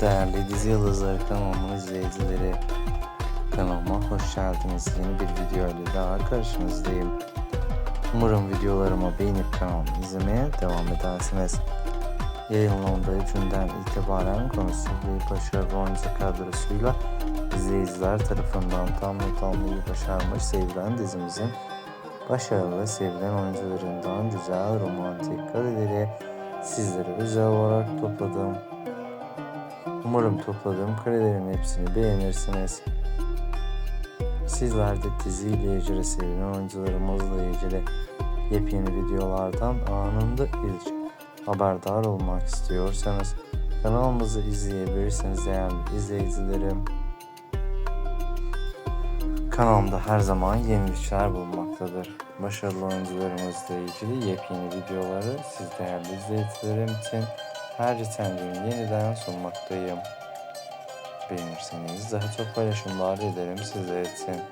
Değerli dizi yıldızları kanalımın izleyicileri kanalıma hoş geldiniz. Yeni bir video ile daha karşınızdayım. Umarım videolarımı beğenip kanalımı izlemeye devam edersiniz. Yayınlandığı günden itibaren konusu ve başarılı oyuncu kadrosuyla izleyiciler tarafından tam not almayı başarmış sevilen dizimizin başarılı sevilen oyuncularından güzel romantik kareleri sizlere özel olarak topladım. Umarım topladığım karelerin hepsini beğenirsiniz. Sizler de diziyle ilgili sevilen oyuncularımızla ilgili yepyeni videolardan anında ilk haberdar olmak istiyorsanız kanalımızı izleyebilirsiniz değerli izleyicilerim. Kanalımda her zaman yenilikler bulunmaktadır. Başarılı oyuncularımızla ilgili yepyeni videoları siz değerli izleyicilerim için her gün yeniden sunmaktayım. Beğenirseniz daha çok paylaşımlar ederim sizler için.